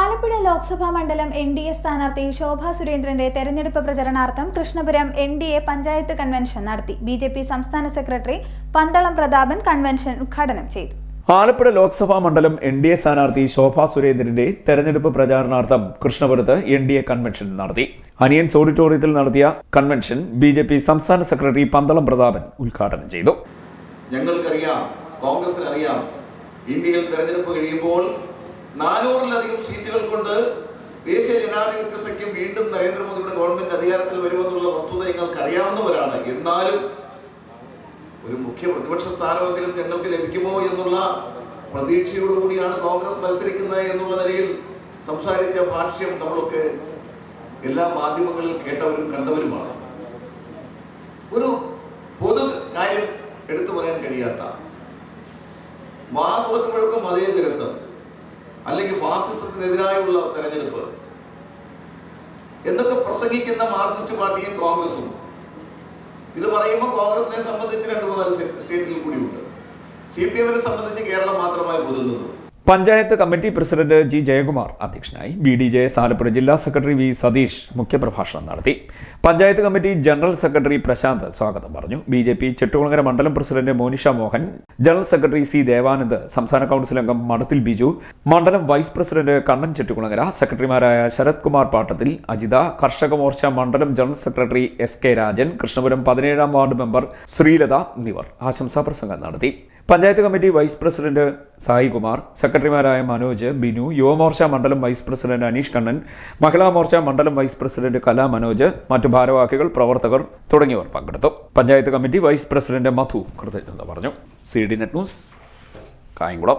ആലപ്പുഴ ലോക്സഭാ മണ്ഡലം N D A സ്ഥാനാർത്ഥി ശോഭാ സുരേന്ദ്രന്റെ തെരഞ്ഞെടുപ്പ് പ്രചരണാർത്ഥം Krishnapuram N D A panchayat convention നടത്തി. ബി ജെ പി സംസ്ഥാന സെക്രട്ടറി പന്തളം പ്രതാപൻ കൺവെൻഷൻ ഉദ്ഘാടനം ചെയ്തു. ആലപ്പുഴ ലോക്സഭാ മണ്ഡലം എൻ ഡി എ സ്ഥാനാർത്ഥി ശോഭാ സുരേന്ദ്രന്റെ തെരഞ്ഞെടുപ്പ് പ്രചാരണാർത്ഥം കൃഷ്ണപുരത്ത് എൻ ഡി എ കൺവെൻഷൻ നടത്തി. അനിയൻസ് ഓഡിറ്റോറിയത്തിൽ നടത്തിയ കൺവെൻഷൻ ബി ജെ പി സംസ്ഥാന സെക്രട്ടറി പന്തളം പ്രതാപൻ ഉദ്ഘാടനം ചെയ്തു. ഞങ്ങൾക്കറിയാം കോൺഗ്രസിനറിയാം. ഇന്ത്യയിൽ തെരഞ്ഞെടുപ്പ് കഴിയുമ്പോൾ നാനൂറിലധികം സീറ്റുകൾ കൊണ്ട് ദേശീയ ജനാധിപത്യ സഖ്യം വീണ്ടും നരേന്ദ്രമോദിയുടെ ഗവൺമെന്റ് അധികാരത്തിൽ വരുമെന്നുള്ള വസ്തുത ഞങ്ങൾക്ക് അറിയാവുന്നവരാണ് എന്നാലും ഒരു മുഖ്യ പ്രതിപക്ഷ സ്ഥാനമെങ്കിലും ഞങ്ങൾക്ക് ലഭിക്കുമോ എന്നുള്ള പ്രതീക്ഷയോടുകൂടിയാണ് കോൺഗ്രസ് മത്സരിക്കുന്നത് എന്നുള്ള നിലയിൽ സംസാരിച്ച ഭാഷ്യം നമ്മളൊക്കെ എല്ലാ മാധ്യമങ്ങളിൽ കേട്ടവരും കണ്ടവരുമാണ്. ഒരു പൊതു കാര്യം എടുത്തു പറയാൻ കഴിയാത്ത വാ തുറക്കുമ്പോഴൊക്കെ മതേതരത്വം. അല്ലെങ്കിൽ ഫാസിസത്തിനെതിരായുള്ള തെരഞ്ഞെടുപ്പ്. എന്നൊക്കെ പ്രസംഗിക്കുന്ന മാർക്സിസ്റ്റ് പാർട്ടിയും കോൺഗ്രസും. ഇത് പറയുമ്പോൾ കോൺഗ്രസിനെ സംബന്ധിച്ച് രണ്ട് മൂന്നാൽ സ്റ്റേ- സ്റ്റേറ്റിൽ കൂടിയുണ്ട്. സി പി എമ്മിനെ സംബന്ധിച്ച് കേരളം മാത്രമായി ഒതുങ്ങുന്നു panchayat committee president G Jayakumar അധ്യക്ഷനായി ബി ഡി ജെ ആലപ്പുഴ ജില്ലാ സെക്രട്ടറി വി സതീഷ് മുഖ്യപ്രഭാഷണം നടത്തി. Panchayat committee general secretary Prashanth സ്വാഗതം പറഞ്ഞു. ബി ജെ പി ചെട്ടുകുളങ്ങര മണ്ഡലം president Monisha Mohan general secretary C Devanand സംസ്ഥാന കൗൺസിൽ അംഗം മഠത്തിൽ ബിജു മണ്ഡലം വൈസ് പ്രസിഡന്റ് കണ്ണൻ ചെട്ടുകുളങ്ങര സെക്രട്ടറിമാരായ ശരത് കുമാർ പാട്ടത്തിൽ അജിത കർഷക മോർച്ച മണ്ഡലം general secretary S K Rajan Krishnapuram പതിനേഴാം വാർഡ് മെമ്പർ ശ്രീലത എന്നിവർ ആശംസാ പ്രസംഗം നടത്തി. Panchayat committee vice president Saikumar സെക്രട്ടറിമാരായ മനോജ് ബിനു യുവമോർച്ച മണ്ഡലം വൈസ് പ്രസിഡന്റ് അനീഷ് കണ്ണൻ മഹിളാ മോർച്ച മണ്ഡലം വൈസ് പ്രസിഡന്റ് കലാ മനോജ് മറ്റു ഭാരവാഹികൾ പ്രവർത്തകർ തുടങ്ങിയവർ പങ്കെടുത്തു. Panchayat committee vice president Madhu കൃതജ്ഞത പറഞ്ഞു. C D net news Kayamkulam.